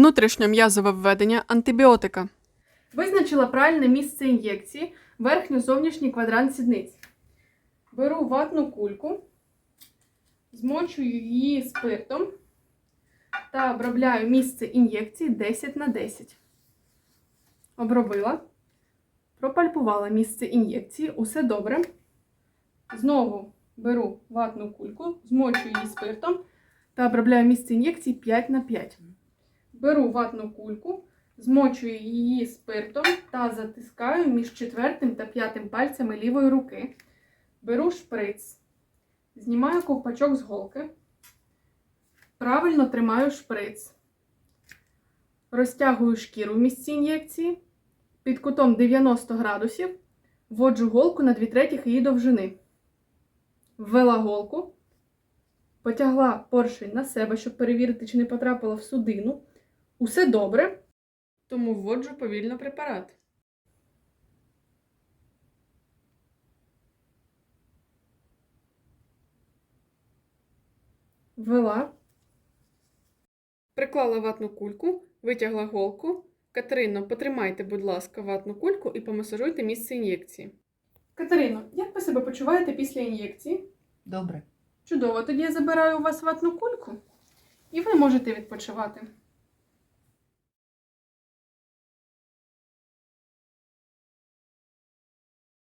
Внутрішньом'язове введення антибіотика. Визначила правильне місце ін'єкції верхньо-зовнішній квадрант сідниць. Беру ватну кульку, змочую її спиртом та обробляю місце ін'єкції 10 на 10. Обробила, пропальпувала місце ін'єкції, усе добре. Знову беру ватну кульку, змочую її спиртом та обробляю місце ін'єкції 5 на 5. Беру ватну кульку, змочую її спиртом та затискаю між четвертим та п'ятим пальцями лівої руки. Беру шприц, знімаю ковпачок з голки, правильно тримаю шприц, розтягую шкіру в місці ін'єкції, під кутом 90 градусів вводжу голку на 2 третіх її довжини. Ввела голку, потягла поршень на себе, щоб перевірити, чи не потрапила в судину. Усе добре, тому вводжу повільно препарат. Ввела. Приклала ватну кульку, витягла голку. Катерино, потримайте, будь ласка, ватну кульку і помасажуйте місце ін'єкції. Катерино, як ви себе почуваєте після ін'єкції? Добре. Чудово, тоді я забираю у вас ватну кульку, і ви можете відпочивати.